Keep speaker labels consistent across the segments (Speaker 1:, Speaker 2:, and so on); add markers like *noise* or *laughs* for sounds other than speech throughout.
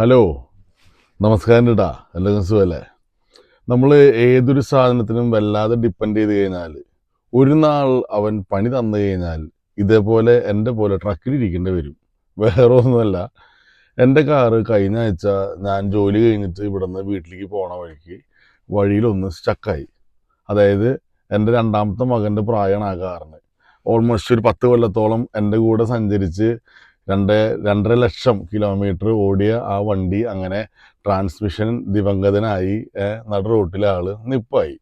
Speaker 1: Hello. നമസ്കാരം കേട്ടാ എല്ലാവർക്കും സുഖമല്ലേ നമ്മൾ ഏതൊരു സാധനത്തിനും വല്ലാതെ ഡിപ്പെൻഡ് ചെയ്ത് കഴിഞ്ഞാൽ ഒരു നാൾ അവൻ പണി തന്നു കഴിഞ്ഞാൽ ഇതേപോലെ എന്റെ പോലെ ട്രക്കിലിരിക്കേണ്ടി വരും. വേറെ ഒന്നുമല്ല. എന്റെ കാറ് കഴിഞ്ഞ ആഴ്ച ഞാൻ ജോലി കഴിഞ്ഞിട്ട് ഇവിടെ നിന്ന് വീട്ടിലേക്ക് പോണ വഴിക്ക് വഴിയിലൊന്ന് സ്റ്റക്കായി അതായത് എന്റെ രണ്ടാമത്തെ മകന്റെ പ്രായമാണ് ആ കാറിന് ഓൾമോസ്റ്റ് ഒരു പത്ത് കൊല്ലത്തോളം എന്റെ കൂടെ സഞ്ചരിച്ച് രണ്ട് രണ്ടര ലക്ഷം കിലോമീറ്റർ ഓടിയ ആ വണ്ടി അങ്ങനെ ട്രാൻസ്മിഷൻ ദിവംഗതനായി നട റോട്ടിലെ ആൾ നിപ്പായി.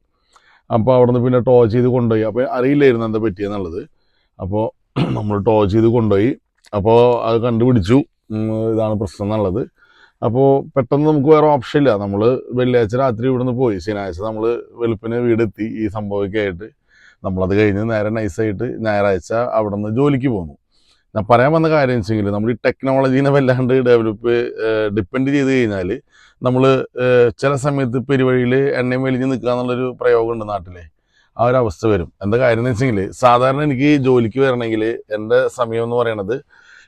Speaker 1: അപ്പോൾ അവിടെ നിന്ന് പിന്നെ ടോ ചെയ്ത് കൊണ്ടുപോയി. അപ്പോൾ അറിയില്ലായിരുന്നു എന്താ പറ്റിയെന്നുള്ളത്. അപ്പോൾ നമ്മൾ ടോ ചെയ്ത് കൊണ്ടുപോയി. അപ്പോൾ അത് കണ്ടുപിടിച്ചു. ഇതാണ് പ്രശ്നം എന്നുള്ളത്. അപ്പോൾ പെട്ടെന്ന് നമുക്ക് വേറെ ഓപ്ഷൻ ഇല്ല. നമ്മൾ വെള്ളിയാഴ്ച രാത്രി ഇവിടുന്ന് പോയി. ശനിയാഴ്ച നമ്മൾ വെളുപ്പിന് വീടെത്തി ഈ സംഭവമൊക്കെ ആയിട്ട്. നമ്മളത് കഴിഞ്ഞ് നേരെ നൈസായിട്ട് ഞായറാഴ്ച അവിടെ നിന്ന് ജോലിക്ക് പോന്നു. ഞാൻ പറയാൻ വന്ന കാര്യം വെച്ചെങ്കിൽ നമ്മൾ ഈ ടെക്നോളജീനെ വല്ലാണ്ട് ഡെവലപ്പ് ഡിപ്പെൻഡ് ചെയ്ത് കഴിഞ്ഞാൽ നമ്മൾ ചില സമയത്ത് പെരുവഴിയിൽ എണ്ണയും വലിഞ്ഞ് നിൽക്കുക എന്നുള്ളൊരു പ്രയോഗമുണ്ട് നാട്ടിലെ. ആ ഒരു അവസ്ഥ വരും. എന്താ കാര്യം എന്ന് വെച്ചെങ്കിൽ സാധാരണ എനിക്ക് ജോലിക്ക് വരണമെങ്കിൽ എന്റെ സമയം എന്ന് പറയണത്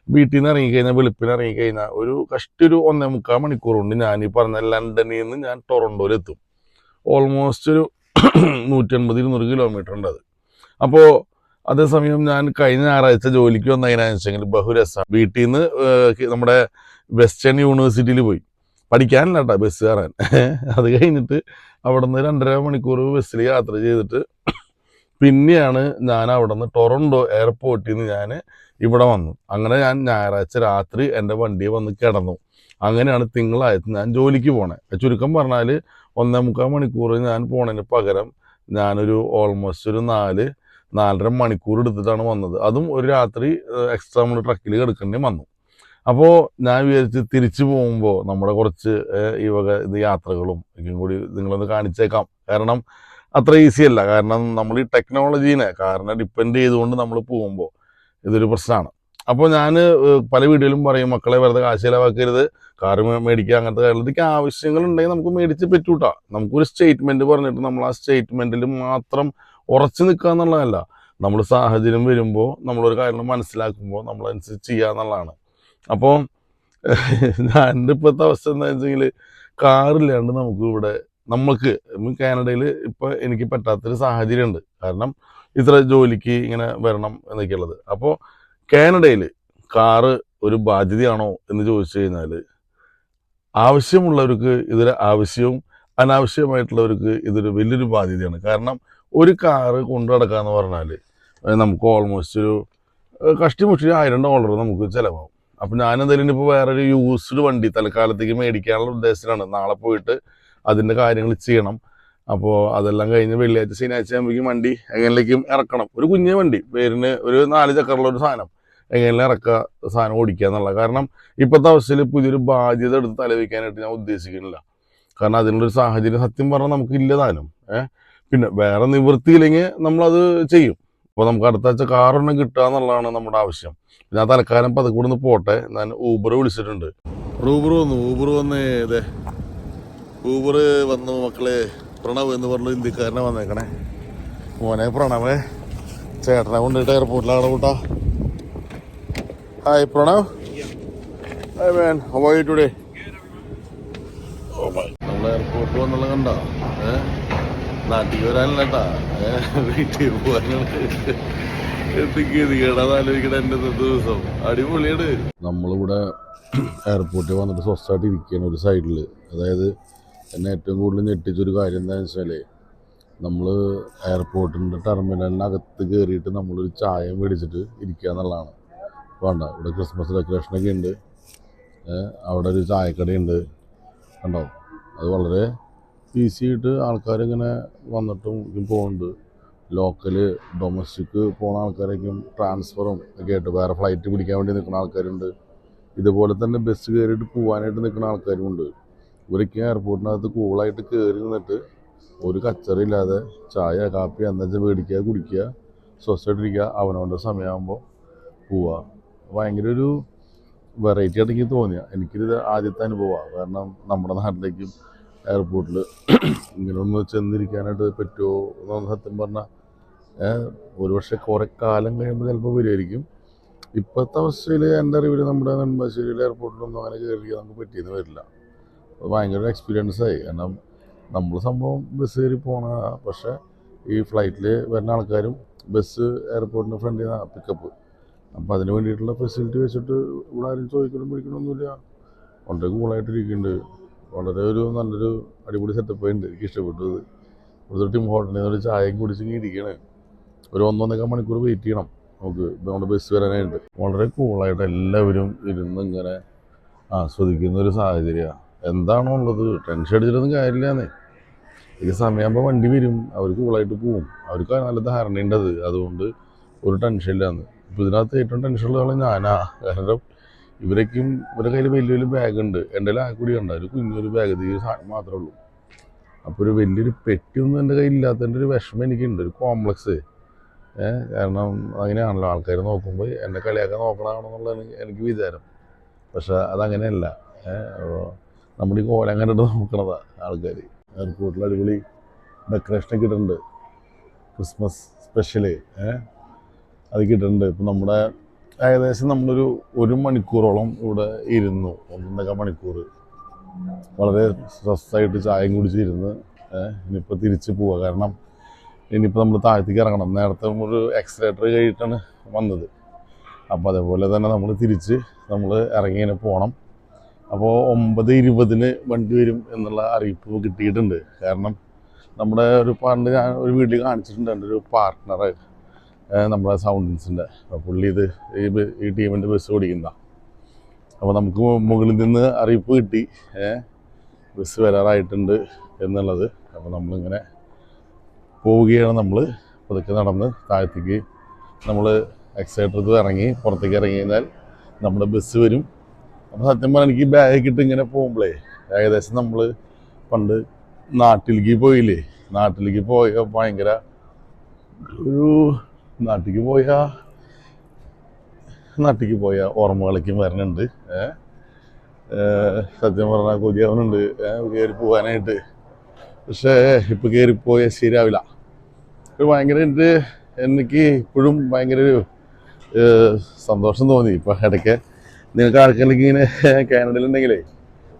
Speaker 1: വീട്ടിൽ നിന്ന് ഇറങ്ങിക്കഴിഞ്ഞാൽ വെളുപ്പിന് ഇറങ്ങിക്കഴിഞ്ഞാൽ ഒരു കഷ്ടി ഒരു ഒന്നേ മുക്കാൽ മണിക്കൂർ കൊണ്ട് ഞാൻ ഈ പറഞ്ഞ ലണ്ടനിൽ നിന്ന് ഞാൻ ടൊറന്റോയിലെത്തും ഓൾമോസ്റ്റ് ഒരു *clears throat* നൂറ്റൻപത് ഇരുന്നൂറ് കിലോമീറ്റർ ഉണ്ട് അത് അപ്പോൾ അതേസമയം ഞാൻ കഴിഞ്ഞ ഞായറാഴ്ച ജോലിക്ക് വന്നതിനാന്ന് വെച്ചെങ്കിൽ ബഹുരസം. വീട്ടിൽ നിന്ന് നമ്മുടെ വെസ്റ്റേൺ യൂണിവേഴ്സിറ്റിയിൽ പോയി. പഠിക്കാനല്ല കേട്ടോ ബസ് കയറാൻ. *laughs* അത് കഴിഞ്ഞിട്ട് അവിടെ നിന്ന് രണ്ടര മണിക്കൂർ ബസ്സിൽ യാത്ര ചെയ്തിട്ട് പിന്നെയാണ് ഞാൻ അവിടെ നിന്ന് ടൊറൻഡോ എയർപോർട്ടിൽ നിന്ന് ഞാൻ ഇവിടെ വന്നു അങ്ങനെ ഞാൻ ഞായറാഴ്ച രാത്രി എന്റെ വണ്ടി വന്ന് കിടന്നു. അങ്ങനെയാണ് തിങ്കളാഴ്ച ഞാൻ ജോലിക്ക് പോണേ. ചുരുക്കം പറഞ്ഞാൽ ഒന്നേ മുക്കാൽ മണിക്കൂർ ഞാൻ പോണതിന് പകരം ഞാനൊരു ഓൾമോസ്റ്റ് ഒരു നാല് നാലര മണിക്കൂർ എടുത്തിട്ടാണ് വന്നത്. അതും ഒരു രാത്രി എക്സ്ട്രാ നമ്മൾ ട്രക്കിൽ കിടക്കേണ്ടി വന്നു. അപ്പോൾ ഞാൻ വിചാരിച്ച് തിരിച്ചു പോകുമ്പോൾ നമ്മുടെ കുറച്ച് ഈ വക ഇത് യാത്രകളും ഇതും കൂടി നിങ്ങളൊന്ന് കാണിച്ചേക്കാം. കാരണം അത്ര ഈസി അല്ല. കാരണം നമ്മൾ ഈ ടെക്നോളജീനെ കാരണം ഡിപ്പെൻഡ് ചെയ്തുകൊണ്ട് നമ്മൾ പോകുമ്പോൾ ഇതൊരു പ്രശ്നമാണ് അപ്പോൾ ഞാൻ പല വീടുകളിലും പറയും മക്കളെ വെറുതെ കാശ് ചിലവാക്കരുത്. കാറ് മേടിക്കുക അങ്ങനത്തെ കാര്യങ്ങൾ. ഇതൊക്കെ ആവശ്യങ്ങളുണ്ടെങ്കിൽ നമുക്ക് മേടിച്ച് പറ്റൂട്ടാ. നമുക്കൊരു സ്റ്റേറ്റ്മെന്റ് പറഞ്ഞിട്ട് നമ്മൾ ആ സ്റ്റേറ്റ്മെന്റിൽ മാത്രം ഉറച്ചു നിൽക്കുക എന്നുള്ളതല്ല. നമ്മൾ സാഹചര്യം വരുമ്പോൾ നമ്മളൊരു കാര്യം മനസ്സിലാക്കുമ്പോൾ നമ്മളനുസരിച്ച് ചെയ്യുക എന്നുള്ളതാണ്. അപ്പോൾ ഞാൻ *laughs* ഇപ്പോഴത്തെ അവസ്ഥ എന്താ വെച്ചെങ്കിൽ കാറില്ലാണ്ട് നമുക്ക് ഇവിടെ നമുക്ക് കാനഡയിൽ ഇപ്പോൾ എനിക്ക് പറ്റാത്തൊരു സാഹചര്യമുണ്ട്. കാരണം ഇത്ര ജോലിക്ക് ഇങ്ങനെ വരണം എന്നൊക്കെയുള്ളത്. അപ്പോൾ കാനഡയിൽ കാറ് ഒരു ബാധ്യതയാണോ എന്ന് ചോദിച്ചു കഴിഞ്ഞാൽ ആവശ്യമുള്ളവർക്ക് ഇതൊരു ആവശ്യവും അനാവശ്യമായിട്ടുള്ളവർക്ക് ഇതൊരു വലിയൊരു ബാധ്യതയാണ്. കാരണം ഒരു കാറ് കൊണ്ടു നടക്കാന്ന് പറഞ്ഞാൽ നമുക്ക് ഓൾമോസ്റ്റ് ഒരു കഷ്ടിമുഷ്ടി ആയിരം ഡോളർ നമുക്ക് ചിലവാകും. അപ്പം ഞാൻ എന്തായാലും ഇപ്പോൾ വേറൊരു യൂസ്ഡ് വണ്ടി തൽക്കാലത്തേക്ക് മേടിക്കാനുള്ള ഉദ്ദേശത്തിലാണ്. നാളെ പോയിട്ട് അതിന്റെ കാര്യങ്ങൾ ചെയ്യണം. അപ്പോൾ അതെല്ലാം കഴിഞ്ഞ് വെള്ളിയാഴ്ച ശനിയാഴ്ച ആകുമ്പോഴേക്കും വണ്ടി എങ്ങനെയും ഇറക്കണം. ഒരു കുഞ്ഞു വണ്ടി പേരിന് ഒരു നാല് ചക്കറുള്ള ഒരു സാധനം എങ്ങനെ ഇറക്കുക സാധനം ഓടിക്കുക എന്നുള്ള. കാരണം ഇപ്പോഴത്തെ അവസ്ഥയിൽ പുതിയൊരു ബാധ്യത എടുത്ത് തലവെക്കാനായിട്ട് ഞാൻ ഉദ്ദേശിക്കുന്നില്ല. കാരണം അതിനുള്ളൊരു സാഹചര്യം സത്യം പറഞ്ഞാൽ നമുക്ക് ഇല്ലതാനും ഏഹ് പിന്നെ വേറെ നിവൃത്തിയില്ലെങ്കിൽ നമ്മളത് ചെയ്യും. അപ്പോൾ നമുക്ക് അടുത്ത ആഴ്ച കാറൊന്നും കിട്ടുക എന്നുള്ളതാണ് നമ്മുടെ ആവശ്യം. ഞാൻ തൽക്കാലം അതുകൂടെ ഒന്ന് പോട്ടെ. ഞാൻ ഊബർ വിളിച്ചിട്ടുണ്ട്. ഊബർ വന്നു. ഊബർ വന്ന് അതെ ഊബർ വന്നു മക്കളെ. പ്രണവ് എന്ന് പറഞ്ഞ ഇന്ത്യക്കാരനെ വന്നേക്കണേ. മോനെ പ്രണവേ. ചേട്ടനെ കൊണ്ടിട്ട് എയർപോർട്ടിലാണ് കൂട്ടാ. Hi Pranav. Hi man how are you today നമ്മൾ എയർപോർട്ട് വന്നുള്ള കണ്ടോ? ഏഹ് നാട്ടിൽ വരാനല്ലട്ടാ. ഏഹ് വീട്ടിൽ പോകാനാണ് ആലോചിക്കണ എന്റെ ദിവസം. അടിപൊളിയാണ് നമ്മളിവിടെ എയർപോർട്ടിൽ വന്നിട്ട് സ്വസ്ഥമായിട്ട് ഇരിക്കുകയാണ് ഒരു സൈഡിൽ അതായത് എന്നെ ഏറ്റവും കൂടുതൽ ഞെട്ടിച്ചൊരു കാര്യം എന്താണെന്ന് വെച്ചാൽ നമ്മൾ എയർപോർട്ടിന്റെ ടെർമിനലിനകത്ത് കയറിയിട്ട് നമ്മളൊരു ചായ മേടിച്ചിട്ട് ഇരിക്കുക എന്നുള്ളതാണ്. വേണ്ട ഇവിടെ ക്രിസ്മസ് ഡെക്കറേഷനൊക്കെ ഉണ്ട്. അവിടെ ഒരു ചായക്കടയുണ്ട്. കണ്ടോ? അത് വളരെ ഈസി ആയിട്ട് ആൾക്കാരിങ്ങനെ വന്നിട്ടും പോകുന്നുണ്ട് ലോക്കൽ ഡൊമസ്റ്റിക് പോണ ആൾക്കാരേക്കും ട്രാൻസ്ഫറും ഒക്കെ ആയിട്ട് വേറെ ഫ്ലൈറ്റ് പിടിക്കാൻ വേണ്ടി നിൽക്കുന്ന ആൾക്കാരുണ്ട്. ഇതുപോലെ തന്നെ ബസ് കയറിയിട്ട് പോകാനായിട്ട് നിൽക്കുന്ന ആൾക്കാരുമുണ്ട് ഇവരൊക്കെ എയർപോർട്ടിനകത്ത് കൂളായിട്ട് കയറി നിന്നിട്ട് ഒരു കച്ചറയില്ലാതെ ചായ കാപ്പി എന്താ വെച്ചാൽ മേടിക്കുക കുടിക്കുക സ്വസ്ഥമായിട്ടിരിക്കുക അവനവന്റെ സമയമാകുമ്പോൾ പോവുക. ഭയങ്കര ഒരു വെറൈറ്റി ആയിട്ട് എനിക്ക് തോന്നിയ. എനിക്കിത് ആദ്യത്തെ അനുഭവമാണ് കാരണം നമ്മുടെ നാട്ടിലേക്കും എയർപോർട്ടിൽ ഇങ്ങനെ ഒന്ന് ചെന്നിരിക്കാനായിട്ട് പറ്റുമോ എന്നൊന്ന് സത്യം പറഞ്ഞാൽ ഒരു പക്ഷേ കുറേ കാലം കഴിയുമ്പോൾ ചിലപ്പോൾ വരുമായിരിക്കും ഇപ്പോഴത്തെ അവസ്ഥയിൽ എന്റെ അറിവിൽ നമ്മുടെ നെടുമ്പാശ്ശേരിയിലെ എയർപോർട്ടിലൊന്നും അങ്ങനെ കയറിയാൽ നമുക്ക് പറ്റിയെന്ന് വരില്ല. അത് ഭയങ്കര എക്സ്പീരിയൻസ് ആയി. കാരണം നമ്മൾ സംഭവം ബസ് കയറി പോണ പക്ഷേ ഈ ഫ്ലൈറ്റിൽ വരുന്ന ആൾക്കാരും ബസ് എയർപോർട്ടിന്റെ ഫ്രണ്ടിൽ നിന്നാണ് പിക്കപ്പ് അപ്പോൾ അതിന് വേണ്ടിയിട്ടുള്ള ഫെസിലിറ്റി വെച്ചിട്ട് ഇവിടെ ആരും ചോദിക്കണം പിടിക്കണമൊന്നുമില്ല വളരെ കൂളായിട്ടിരിക്കുന്നുണ്ട് വളരെ ഒരു നല്ലൊരു അടിപൊളി സെറ്റപ്പ് ഉണ്ട് എനിക്ക് ഇഷ്ടപ്പെട്ടത്. ഇവിടുത്തെ ടീം ഹോട്ടലിൽ നിന്ന് ഒരു ചായയും കുടിച്ചിങ്ങനെ ഇരിക്കണേ. ഒരു ഒന്നൊന്നേക്കാൾ മണിക്കൂർ വെയിറ്റ് ചെയ്യണം. നമുക്ക് നമ്മുടെ ബസ് വരാനായിട്ട്. വളരെ കൂളായിട്ട് എല്ലാവരും ഇരുന്ന് ഇങ്ങനെ ആസ്വദിക്കുന്ന ഒരു സാഹചര്യമാണ് എന്താണോ ഉള്ളത്? ടെൻഷൻ അടിച്ചിട്ടൊന്നും കാര്യമില്ലാന്നേ. ഈ സമയമാകുമ്പോൾ വണ്ടി വരും. അവർ കൂളായിട്ട് പോവും. അവർക്ക് നല്ല ധാരണയുണ്ടത് അതുകൊണ്ട് ഒരു ടെൻഷൻ ഇല്ലാന്ന്. ഇപ്പോൾ ഇതിനകത്ത് ഏറ്റവും ടെൻഷനുള്ള ആളെ ഞാനാ. കാരണം ഇവരൊക്കെയും ഇവരുടെ കയ്യിൽ വലിയ വലിയ ബാഗ് ഉണ്ട്. എന്റെ ആ കൂടി കണ്ട? ഒരു കുഞ്ഞൊരു ബാഗ് ഈ സാധനം മാത്രമേ ഉള്ളൂ. അപ്പോൾ ഒരു വലിയൊരു പെട്ടിയൊന്നും എന്റെ കയ്യിൽ ഇല്ലാത്തതിന്റെ ഒരു വിഷമം എനിക്കുണ്ട്. ഒരു കോംപ്ലക്സ് കാരണം അങ്ങനെയാണല്ലോ ആൾക്കാർ നോക്കുമ്പോൾ എന്നെ കളിയാക്കാൻ നോക്കണമെന്നുള്ളതാണ് എനിക്ക് വിചാരം. പക്ഷെ അതങ്ങനെയല്ല. നമ്മുടെ ഈ കോലം കണ്ടിട്ട് നോക്കണതാ ആൾക്കാർ എയർപോർട്ടിൽ അടിപൊളി ഡെക്കറേഷനൊക്കെ ഇട്ടിട്ടുണ്ട്. ക്രിസ്മസ് സ്പെഷ്യൽ ഏഹ് അത് കിട്ടുന്നുണ്ട് ഇപ്പം നമ്മുടെ ഏകദേശം നമ്മളൊരു ഒരു മണിക്കൂറോളം ഇവിടെ ഇരുന്നു. ഒന്നര മണിക്കൂർ. വളരെ സ്ട്രെസ്സായിട്ട് ചായയും കുടിച്ചിരുന്ന് ഇനിയിപ്പോൾ തിരിച്ച് പോവുക കാരണം ഇനിയിപ്പോൾ നമ്മൾ താഴത്തേക്ക് ഇറങ്ങണം. നേരത്തെ ഒരു എക്സലേറ്റർ കഴിഞ്ഞിട്ടാണ് വന്നത്. അപ്പോൾ അതേപോലെ തന്നെ നമ്മൾ തിരിച്ച് നമ്മൾ ഇറങ്ങിങ്ങനെ പോകണം അപ്പോൾ ഒമ്പത് ഇരുപതിന് വണ്ടി വരും എന്നുള്ള അറിയിപ്പ് കിട്ടിയിട്ടുണ്ട്. കാരണം നമ്മുടെ ഒരു പണ്ട് ഞാൻ ഒരു വീട്ടിൽ കാണിച്ചിട്ടുണ്ട് എന്റെ ഒരു പാർട്ട്ണർ നമ്മുടെ അപ്പോൾ പുള്ളി ഇത് ഈ ടീമിന്റെ ബസ് ഓടിക്കുന്ന. അപ്പോൾ നമുക്ക് മുകളിൽ നിന്ന് അറിയിപ്പ് കിട്ടി. ബസ് വരാറായിട്ടുണ്ട് എന്നുള്ളത്. അപ്പോൾ നമ്മളിങ്ങനെ പോവുകയാണ് നമ്മൾ പതുക്കെ നടന്ന് താഴത്തേക്ക് നമ്മൾ എക്സൈറ്റർ ഇറങ്ങി പുറത്തേക്ക് ഇറങ്ങി കഴിഞ്ഞാൽ നമ്മുടെ ബസ് വരും. അപ്പോൾ സത്യം പറഞ്ഞാൽ എനിക്ക് ബാഗ് ഇട്ട് ഇങ്ങനെ പോകുമ്പോഴേ ഏകദേശം നമ്മൾ പണ്ട് നാട്ടിലേക്ക് പോയില്ലേ? നാട്ടിലേക്ക് പോയ ഭയങ്കര ഒരു നാട്ടിലേക്ക് പോയ നാട്ടിലേക്ക് പോയ ഓർമ്മകളൊക്കെ ഏഹ് സത്യം പറഞ്ഞാൽ കൊതിയാവുന്നുണ്ട്. കയറി പോകാനായിട്ട് പക്ഷേ ഇപ്പൊ കയറിപ്പോയ ശരിയാവില്ല. ഒരു ഭയങ്കരമായിട്ട് എനിക്ക് ഇപ്പോഴും ഭയങ്കര ഒരു സന്തോഷം തോന്നി. ഇപ്പൊ ഇടയ്ക്ക് നിങ്ങൾക്ക് ആൾക്കാരിലേക്ക് ഇങ്ങനെ കാനഡയിലുണ്ടെങ്കിലേ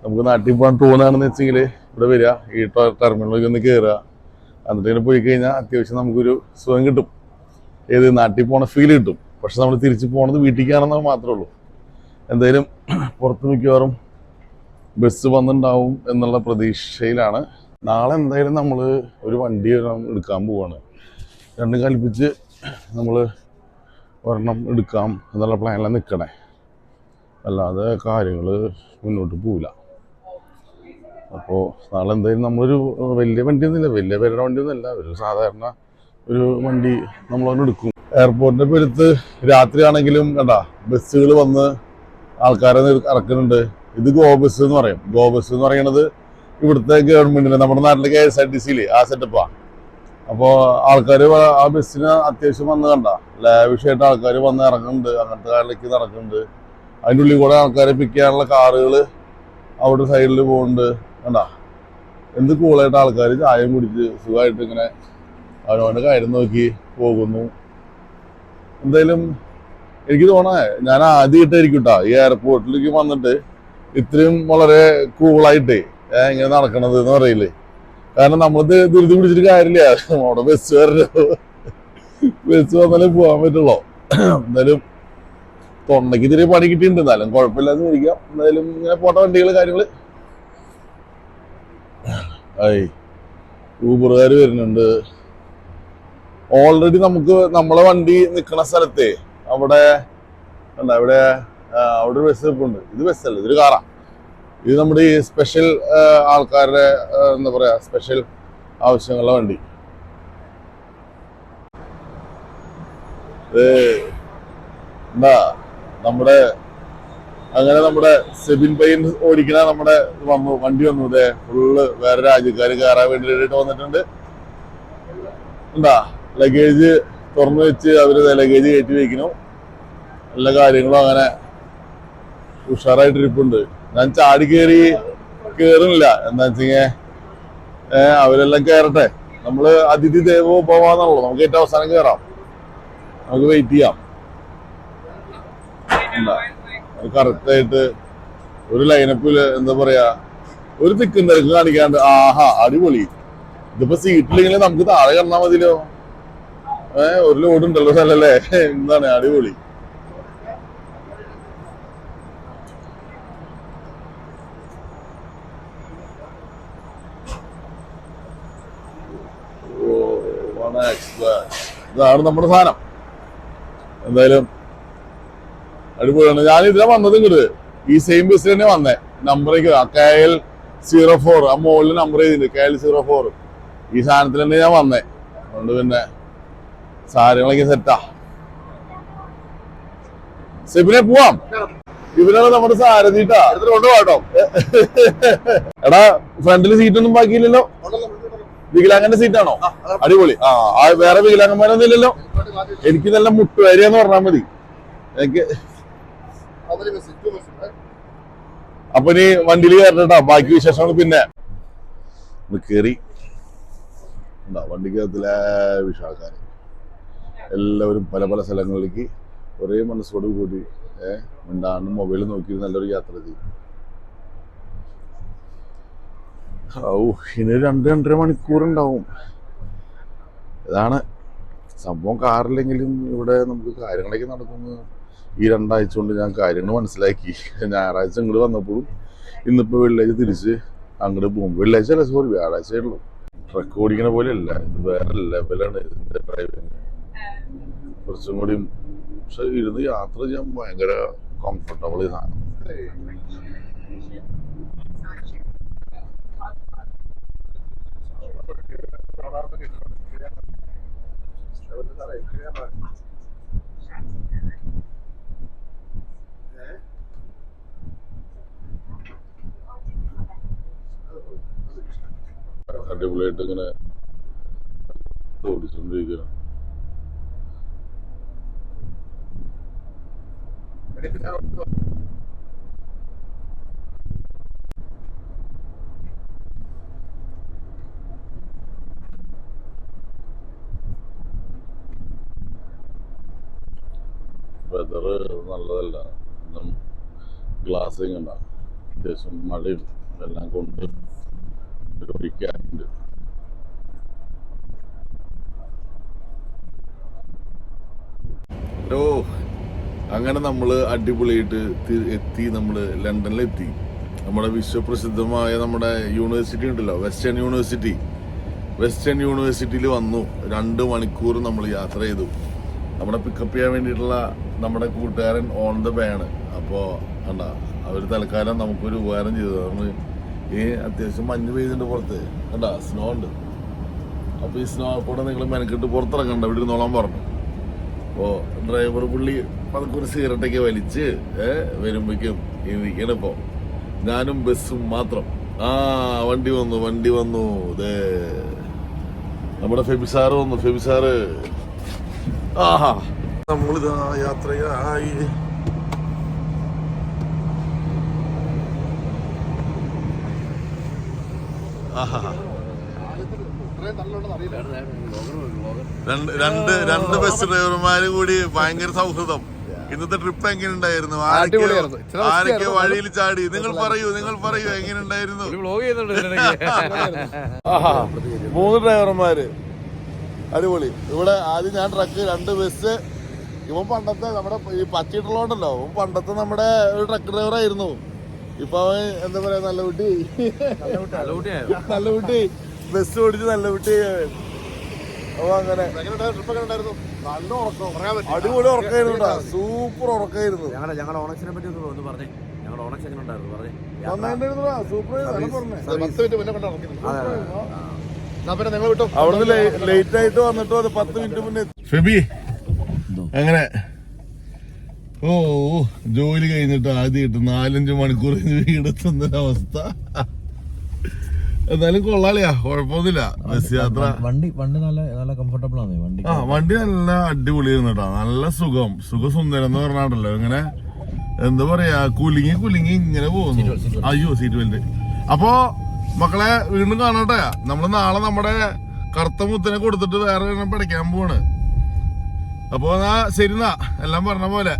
Speaker 1: നമുക്ക് നാട്ടിൽ പോകാൻ തോന്നുകയാണെന്ന് വെച്ചെങ്കിൽ ഇവിടെ വരിക. ഈ ടെർമിനലിലേക്ക് ഒന്ന് കയറുക എന്നിട്ട് ഇങ്ങനെ പോയി കഴിഞ്ഞാൽ അത്യാവശ്യം നമുക്കൊരു സുഖം കിട്ടും. ഏത് നാട്ടിൽ പോണ ഫീൽ കിട്ടും. പക്ഷെ നമ്മൾ തിരിച്ചു പോണത് വീട്ടിലേക്കാണെന്ന് മാത്രമേ ഉള്ളൂ. എന്തായാലും പുറത്ത് മിക്കവാറും ബസ് വന്നിട്ടുണ്ടാവും എന്നുള്ള പ്രതീക്ഷയിലാണ്. നാളെ എന്തായാലും നമ്മൾ ഒരു വണ്ടി എടുക്കാൻ പോവാണ്. രണ്ടും കൽപ്പിച്ച് നമ്മൾ ഒരെണ്ണം എടുക്കാം എന്നുള്ള പ്ലാനിലാണ് നിൽക്കണേ അല്ലാതെ കാര്യങ്ങൾ മുന്നോട്ട് പോവില്ല അപ്പോൾ നാളെ എന്തായാലും നമ്മളൊരു വലിയ വണ്ടിയൊന്നുമില്ല. വലിയ പേരുടെ വണ്ടിയൊന്നുമില്ല. ഒരു സാധാരണ ഒരു വണ്ടി നമ്മൾ എടുക്കും. എയർപോർട്ടിന്റെ പെരുത്ത് രാത്രിയാണെങ്കിലും കണ്ട ബസ്സുകൾ വന്ന് ആൾക്കാരെ ഇറക്കുന്നുണ്ട് ഇത് ഗോ ബസ് എന്ന് പറയും. ഗോ ബസ് എന്ന് പറയുന്നത് ഇവിടുത്തെ ഗവൺമെന്റിന് നമ്മുടെ നാട്ടിലെ കെ എസ് ആർ ടി സിയിൽ ആ സെറ്റപ്പാ അപ്പോൾ ആൾക്കാർ ആ ബസ്സിന് അത്യാവശ്യം വന്ന് കണ്ട. ലാവിഷായിട്ട് ആൾക്കാർ വന്ന് ഇറങ്ങുന്നുണ്ട്. അങ്ങനത്തെ കാറിലേക്ക് നടക്കുന്നുണ്ട്. അതിന്റെ ഉള്ളിൽ കൂടെ ആൾക്കാരെ പിക്ക് ചെയ്യാനുള്ള കാറുകൾ അവിടെ സൈഡിൽ പോകുന്നുണ്ട് കണ്ട? എന്ത് കൂളായിട്ട് ആൾക്കാർ ചായം കുടിച്ച് സുഖമായിട്ട് ഇങ്ങനെ അവനവന്റെ കാര്യം നോക്കി പോകുന്നു. എന്തായാലും എനിക്ക് തോന്നണേ ഞാൻ ആദ്യമായിട്ടായിരിക്കും കേട്ടോ ഈ എയർപോർട്ടിലേക്ക് വന്നിട്ട് ഇത്രയും വളരെ കൂളായിട്ട് ഇങ്ങനെ നടക്കണത് എന്ന് പറയില്ലേ? കാരണം നമ്മളത് ധൃതി പിടിച്ചിട്ട് കാര്യമില്ല. അവിടെ ബസ് വരണോ ബസ് വന്നാലേ പോകാൻ പറ്റുള്ളൂ. എന്തായാലും തൊണ്ടയ്ക്ക് ഇത്തിരി പണി കിട്ടിയിട്ടുണ്ട്. എന്നാലും കുഴപ്പമില്ലാന്ന് ഇരിക്കാം എന്തായാലും ഇങ്ങനെ പോട്ട വണ്ടികൾ കാര്യങ്ങൾ ആയി ഊബറുകാർ വരുന്നുണ്ട്. ഓൾറെഡി നമുക്ക് നമ്മളെ വണ്ടി നിൽക്കുന്ന സ്ഥലത്തെ അവിടെ അല്ല അവിടെ ഒരു ബസ് നിൽപ്പുണ്ട് ഇത് ബസ്സല്ല ഇതൊരു കാറാ ഇത് നമ്മുടെ ഈ സ്പെഷ്യൽ ആൾക്കാരുടെ എന്താ പറയാ സ്പെഷ്യൽ ആവശ്യങ്ങളുടെ വണ്ടി. എന്താ നമ്മുടെ അങ്ങനെ നമ്മുടെ സെബിൻ പയ്യൻ ഓടിക്കണ നമ്മുടെ വന്നു വണ്ടി വന്നു ഇതേ. ഫുള്ള് വേറെ രാജ്യക്കാർ കയറാൻ വേണ്ടിയിട്ട് വന്നിട്ടുണ്ട്. എന്താ ലഗേജ് തുറന്നു വെച്ച് അവർ ലഗേജ് കയറ്റി വെക്കണു എല്ലാ കാര്യങ്ങളും അങ്ങനെ ഉഷാറായിട്ട് ഇരിപ്പുണ്ട് ഞാൻ ചാടി കയറി കേറുന്നില്ല. എന്താ വെച്ചിങ്ങ ഏഹ് അവരെല്ലാം കയറട്ടെ നമ്മൾ അതിഥി ദേവോ ഭവാന്നുള്ളൂ നമുക്ക് ഏറ്റവും അവസാനം കയറാം നമുക്ക് വെയിറ്റ് ചെയ്യാം. കറക്റ്റായിട്ട് ഒരു ലൈനപ്പിൽ എന്താ പറയാ ഒരു തിക്കും തിരക്ക് കാണിക്കാണ്ട് ആഹാ അടിപൊളി. ഇതിപ്പോ സീറ്റിലെങ്കിലും നമുക്ക് താഴെ കിടന്നാ മതിയല്ലോ. ഒരു ലോഡ് ഉണ്ടല്ലോ എന്താണ് അടിപൊളി. ഇതാണ് നമ്മുടെ സാധനം. എന്തായാലും അടിപൊളിയാണ്. ഞാൻ ഇതിലെ വന്നത് ഇങ്ങോട്ട് ഈ സെയിം ബസ്സിൽ തന്നെ വന്നേ. Number K L zero four ആ മുകളിൽ നമ്പർ ചെയ്തിട്ടുണ്ട് കെ എൽ സീറോ ഫോർ ഈ സാധനത്തിൽ തന്നെ ഞാൻ വന്നേ. അതുകൊണ്ട് പിന്നെ സാധനങ്ങളൊക്കെ സെറ്റാ സെബിനെ പോവാം. ഇവനാണ് നമ്മുടെ സാരഥിട്ടാ കൊണ്ടുപോട്ടോ എടാ ഫ്രണ്ടിൽ സീറ്റൊന്നും ബാക്കിയില്ലല്ലോ? വികലാംഗന്റെ സീറ്റാണോ അടിപൊളി. ആ വേറെ വികലാംഗന്മാരൊന്നും ഇല്ലല്ലോ? എനിക്ക് നല്ല മുട്ടുകാരിയാന്ന് പറഞ്ഞാൽ മതി. എനിക്ക് അപ്പൊ ഇനി വണ്ടിയിൽ കയറട്ടാ ബാക്കി വിശേഷങ്ങൾ പിന്നെ. കയറി വണ്ടിക്കകത്തിലെ വിശാഖാന്. എല്ലാവരും പല പല സ്ഥലങ്ങളിലേക്ക് ഒരേ മനസ്സോട് കൂടി മിണ്ടാണ്ട് മൊബൈൽ നോക്കി നല്ലൊരു യാത്ര ചെയ്യും ഔ ഇനി രണ്ട് രണ്ടര മണിക്കൂർ ഉണ്ടാവും ഇതാണ് സംഭവം കാറില്ലെങ്കിലും ഇവിടെ നമുക്ക് കാര്യങ്ങളൊക്കെ നടക്കുന്നു. ഈ രണ്ടാഴ്ച കൊണ്ട് ഞാൻ കാര്യങ്ങൾ മനസ്സിലാക്കി. ഞായറാഴ്ച ഇങ്ങോട്ട് വന്നപ്പോഴും ഇന്നിപ്പോൾ വെള്ളിയാഴ്ച തിരിച്ച് അങ്ങോട്ട് പോകും. വെള്ളിയാഴ്ച അല്ല സോറി വ്യാഴാഴ്ച ഉള്ളൂ. ട്രക്ക് ഓടിക്കണ പോലെയല്ല ഇത് വേറെ ലെവലാണ് ഇതിന്റെ ഡ്രൈവിങ് കുറച്ചും കൂടി പക്ഷെ ഇരുന്ന് യാത്ര ചെയ്യാൻ ഭയങ്കര കംഫർട്ടബിൾ ഇതാണ് അടിപൊളിയായിട്ട് ഇങ്ങനെ ഓടിച്ചോണ്ടിരിക്കണം വെതർ നല്ലതല്ല. ഗ്ലാസിങ് ഗ്ലാസ് കണ്ട അത്യാവശ്യം മഴയും എല്ലാം കൊണ്ട് ഒഴിക്കാറുണ്ട് ഓ അങ്ങനെ നമ്മൾ അടിപൊളിയായിട്ട് എത്തി നമ്മൾ ലണ്ടനിലെത്തി. നമ്മുടെ വിശ്വപ്രസിദ്ധമായ നമ്മുടെ യൂണിവേഴ്സിറ്റി ഉണ്ടല്ലോ വെസ്റ്റേൺ യൂണിവേഴ്സിറ്റി വെസ്റ്റേൺ യൂണിവേഴ്സിറ്റിയിൽ വന്നു. രണ്ട് മണിക്കൂർ നമ്മൾ യാത്ര ചെയ്തു. നമ്മുടെ പിക്കപ്പ് ചെയ്യാൻ വേണ്ടിയിട്ടുള്ള നമ്മുടെ കൂട്ടുകാരൻ ഓൺ ദ ആണ് അപ്പോൾ അണ്ട അവർ തൽക്കാലം നമുക്കൊരു ഉപകാരം ചെയ്തു. നമ്മൾ ഈ അത്യാവശ്യം മഞ്ഞ് പെയ്തിട്ടുണ്ട് പുറത്ത്. കണ്ട സ്നോ ഉണ്ട്. അപ്പോൾ ഈ സ്നോ കൂടെ നിങ്ങൾ മെനക്കിട്ട് പുറത്തിറങ്ങണ്ട. ഇവിടെ ഇരുന്നോളാൻ പറഞ്ഞു. അപ്പോൾ ഡ്രൈവർ പുള്ളി പതുക്കൊരു സിഗരറ്റൊക്കെ വലിച്ച് വരുമ്പോഴേക്കും ഇരിക്കണിപ്പോ ഞാനും ബസ്സും മാത്രം. ആ വണ്ടി വന്നു വണ്ടി വന്നു. ദേ. നമ്മുടെ ഫെബിസാറ് വന്നു. ഫെബിസാറ് ആഹാ. നമ്മളിതാ യാത്രയായി. ആഹാ. രണ്ട് രണ്ട് രണ്ട് ബസ് ഡ്രൈവർമാര് കൂടി ഭയങ്കര സൗഹൃദം. ഇന്നത്തെ ട്രിപ്പ് എങ്ങനെ ഉണ്ടായിരുന്നു ആരൊക്കെ വഴിയിൽ ചാടി. നിങ്ങൾ പറയൂ നിങ്ങൾ പറയൂ എങ്ങനെ ഉണ്ടായിരുന്നു *laughs* മൂന്ന് ഡ്രൈവർമാര് അടിപൊളി. ഇവിടെ ആദ്യം ഞാൻ ട്രക്ക് രണ്ട് ബസ് ഇവൻ പണ്ടത്തെ നമ്മുടെ ഈ പച്ചിട്ടുള്ളതുകൊണ്ടല്ലോ ഇവൻ പണ്ടത്തെ നമ്മുടെ ഒരു ട്രക്ക് ഡ്രൈവർ ആയിരുന്നു. ഇപ്പൊ അവൻ എന്താ പറയാ നല്ല കുട്ടി. നല്ല കുട്ടി. ബസ് ഓടിച്ച് നല്ല കുട്ടി അപ്പൊ അങ്ങനെ നല്ല ഉറക്കം അടിപൊളി ഉറക്കായിരുന്നു സൂപ്പർ ഉറക്കായിരുന്നു.
Speaker 2: ഞങ്ങളെ ഞങ്ങളുടെ ഓണക്സിനെ പറ്റി ഒന്ന് പറഞ്ഞേ. ഞങ്ങളുടെ ഓണക്സ് എങ്ങനെ ഉണ്ടായിരുന്നു പറഞ്ഞേ. യാത്ര-
Speaker 1: നന്നായിട്ടുണ്ടായിരുന്നുടാ, സൂപ്പർ ആയിരുന്നു, പറഞ്ഞേ
Speaker 2: അതെ,
Speaker 3: നിങ്ങൾ വിട്ടോ.
Speaker 1: അവിടുന്ന് ലേറ്റ് ആയിട്ട് വന്നിട്ട് അത് പത്ത് മിനിറ്റ് മുന്നേ ഫെബി അങ്ങനെ ഓ ജോലി കഴിഞ്ഞിട്ട് ആദ്യമായിട്ട് നാലഞ്ച് മണിക്കൂർ വീടെത്തുന്ന അവസ്ഥ എന്നാലും കൊള്ളാളിയാ കുഴപ്പമൊന്നുമില്ല ബസ് യാത്ര.
Speaker 2: വണ്ടി വണ്ടി നല്ല നല്ല കംഫർട്ടബിൾ ആണ്. വണ്ടി
Speaker 1: ആ വണ്ടി നല്ല അടിപൊളിയായിരുന്നു കേട്ടോ. നല്ല സുഖം. സുഖസുന്ദരം എന്ന് പറഞ്ഞാണ്ടല്ലോ ഇങ്ങനെ എന്താ പറയാ കുലുങ്ങി കുലുങ്ങി ഇങ്ങനെ പോകുന്നു. അയ്യോ സീറ്റ് ബെൽറ്റ് അപ്പോ മക്കളെ വീണ്ടും കാണട്ടെ. നമ്മൾ നാളെ നമ്മുടെ കറുത്ത മുത്തിനെ കൊടുത്തിട്ട് വേറെ പഠിക്കാൻ പോവാണ്. അപ്പോ എന്നാ ശരി എന്നാ. എല്ലാം പറഞ്ഞ പോലെ.